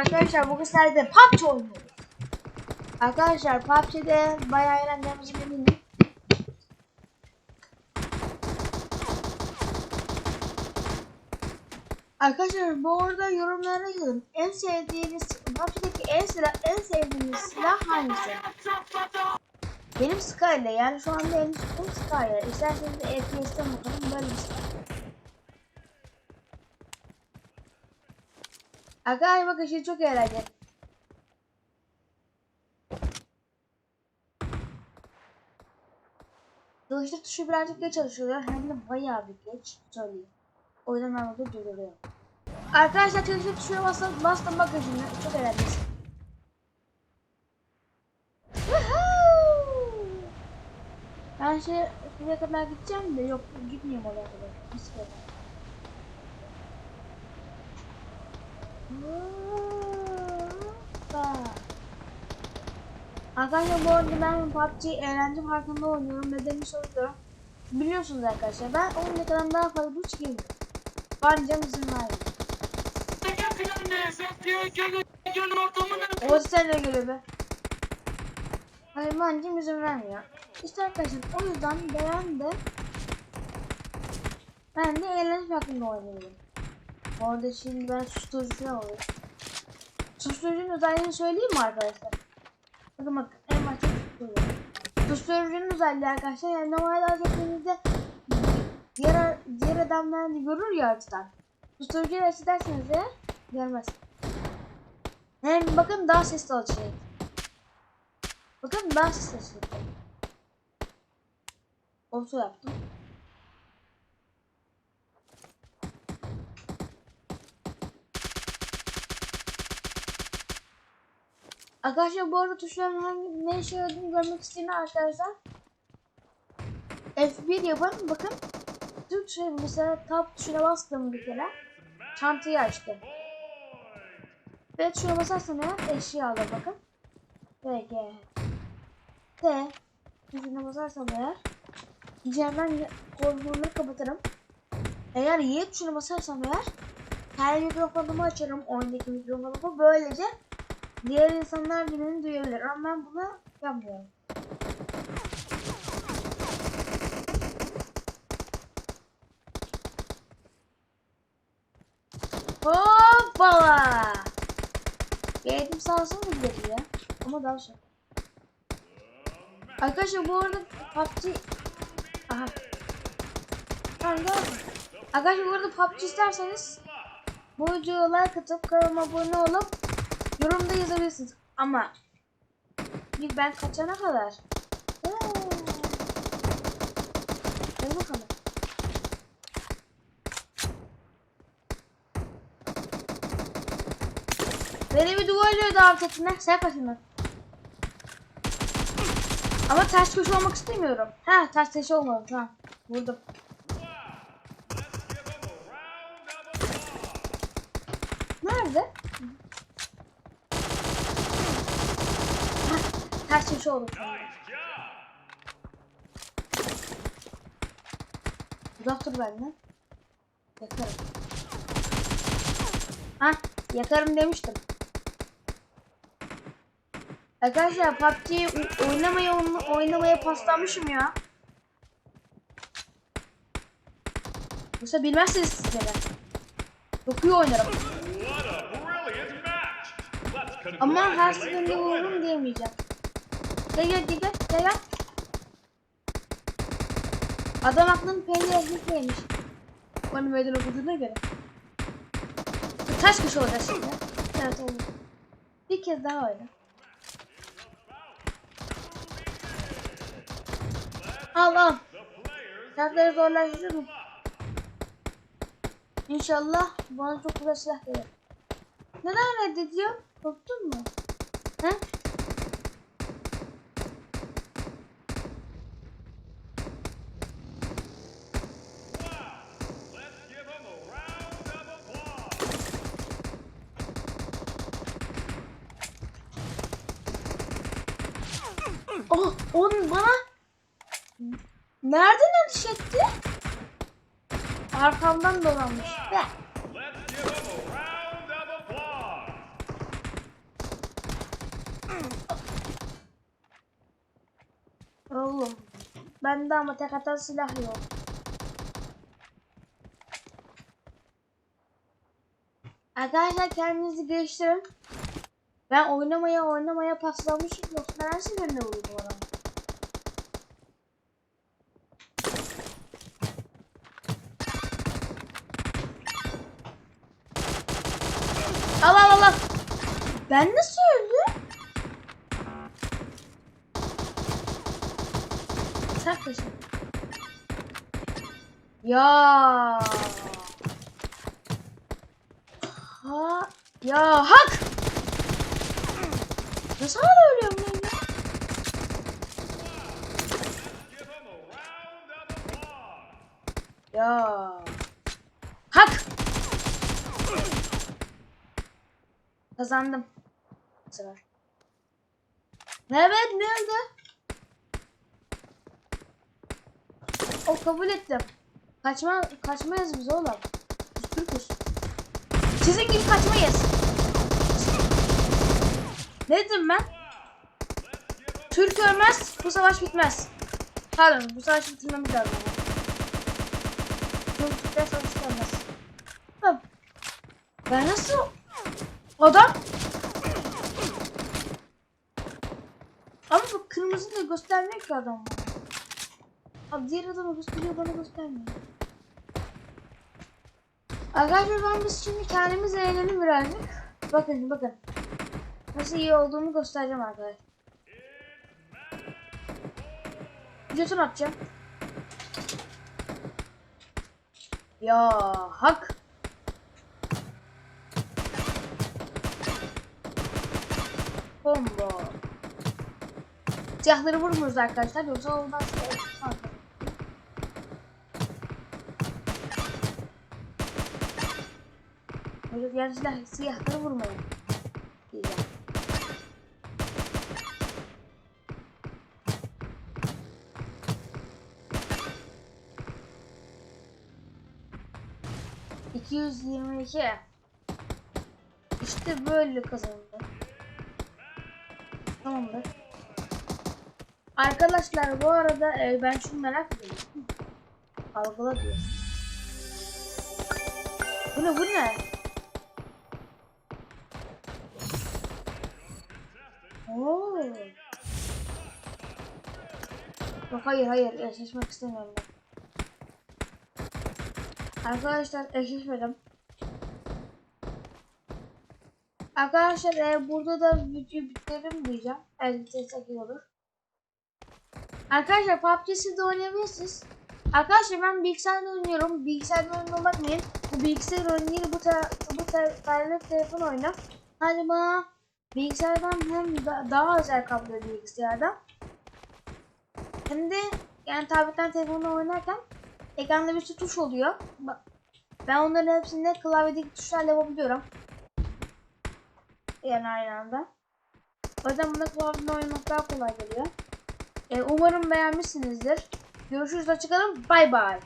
Arkadaşlar bugün sizlerle PUBG oynuyoruz. Arkadaşlar PUBG'de bayağı eğleneceğimizi eminim. Arkadaşlar bu arada yorumlara yazın. En sevdiğiniz PUBG'deki en silah en sevdiğiniz silah hangisi? Benim Sky'la yani şu anda en en Sky'la. İsterseniz de FPS'ten bakalım böyle bir silah. Arkadaşlar bakın şimdi çok eğlenceli. Çalıştır tuşu birazcık geç çalışıyor. Hem de bayağı bir geç söyleyeyim. O yüzden ben burada durduruyorum. Arkadaşlar çalıştır tuşuna bastım, bastım bakın şimdi. Çok eğlenceli. Ben şey şuraya kadar gideceğim de yok gitmiyorum oraya kadar. Nasıl kadar? Hoppa. Arkadaşlar bu arada ben PUBG eğlence parkında oynuyorum. Nedeni şuydu. Biliyorsunuz arkadaşlar ben 10 dakikadan daha fazla bu çıkayım. Bancam izin vermiyor. O sen de geliyor be. Hayır bancam izin vermiyor. İşte arkadaşlar o yüzden ben de ben de eğlence parkında oynuyorum. Bu arada şimdi ben susturucu falan alıyorum. Susturucunun özelliğini söyleyeyim mi arkadaşlar? Bakın bak en başta susturucu. Susturucunun özelliği arkadaşlar yani normalde hareketinizde diğer, diğer adamlar görür ya açıdan. Susturucuyu açı derseniz eğer görmez. Hem bakın daha sesli açıyor. Bakın daha sesli açıyor. Olsa yaptım. Arkadaşlar bu arada tuşların hangi ne işe yaradığını görmek isteyen arkadaşlar F1 yapın bakın Türk tuşuna mesela tab tuşuna bastım bir kere çantayı açtı. B tuşuna basarsam eğer eşya alır bakın. B, G, T tuşuna basarsam eğer içeriden koltuğunu kapatırım. Eğer Y tuşuna basarsam eğer her mikrofonumu açarım oyundaki mikrofonumu böylece Diğer insanlar birbirini duyabilir ama ben bunu yapmıyorum. Hoppala! Eğitim sahası mı gidiyor ya? Ama daha şey. Arkadaşlar bu arada PUBG... Aha. Tamam gördüm. Arkadaşlar bu arada PUBG isterseniz bu videoya like atıp kanalıma abone olup Yorumda yazabilirsiniz ama bir ben kaçana kadar. Gel bakalım. Beni bir duvarla davet ettiler. Sen kaçın Ama ters köşe olmak istemiyorum. Ha ters köşe olmadım. Tamam. Vurdum. Köşe oldu şu anda. Uzak dur benden. Yakarım. Ha, yakarım demiştim. Arkadaşlar PUBG'yi oynamaya oynamaya paslanmışım ya. Yoksa bilmezsiniz sizlere. Çok iyi oynarım. Ama her seferinde vururum diyemeyeceğim. Gel gel gel gel gel gel. Adam aklının penceresini yemiş. Bana meydan okuduğuna göre. Bu taş kuş olacak şimdi. Evet oldu. Bir kez daha oyna. Al al. Şartları zorlaştırdım. İnşallah bana çok güzel silah gelir. Neden reddediyor? Korktun mu? He? Oh, onun bana nereden ateş etti? Arkamdan dolanmış. Be. Oğlum. Bende ama tek atan silah yok. Arkadaşlar kendinizi geliştirin. Ben oynamaya oynamaya paslamışım yoksa her seferinde vuruyordum adam. Allah Allah. Ben nasıl öldüm? Sen kaçın. Ya. Ha. Ya hak. Nasıl hala ölüyorum ben ya? Ya. Hak. Kazandım. Sefer. Evet ne oldu? O kabul ettim. Kaçma kaçmayız biz oğlum. Türk'üz. Sizin gibi kaçmayız. Ne dedim ben? Türk ölmez, bu savaş bitmez. Pardon, bu savaş bitirmemiz lazım. Türk Türkler savaş bitmez. Tamam. Ben nasıl... Adam... Ama bu kırmızı da göstermiyor ki adam bana. Abi diğer adamı gösteriyor bana göstermiyor. Arkadaşlar ben biz şimdi kendimiz eğlenelim birazcık. Bakın bakın. Nasıl iyi olduğumu göstereceğim arkadaşlar. Jeton atacağım. Ya hak. Combo. Siyahları vurmuyoruz arkadaşlar yoksa olmaz. Diğer silah, siyahları vurmayın. Diyeceğim. İki yüz yirmi iki. İşte böyle kazandı. Tamamdır. Arkadaşlar bu arada e, ben şunu merak ediyorum. Algıla diyor. Bu ne bu ne? Oo. Hayır hayır eşleşmek istemiyorum ben. Arkadaşlar eşleşmedim. Arkadaşlar e, burada da video bitirelim diyeceğim. Eğer bitirsek iyi olur. Arkadaşlar PUBG'si de oynayabilirsiniz. Arkadaşlar ben bilgisayarda oynuyorum. Bilgisayarda oyununa bakmayın. Bu bilgisayar oyunu bu te bu te tablet telefon oyunu. Hadi bana bilgisayardan hem da daha özel kablo bilgisayardan. Hem de yani tabletten telefonla oynarken ekranda bir sürü tuş oluyor. Ben onların hepsini de klavyedeki tuşlarla yapabiliyorum. Yani aynı anda. O yüzden buna klavyede oynamak daha kolay geliyor. E, umarım beğenmişsinizdir. Görüşürüz açıkalım. Bay bay.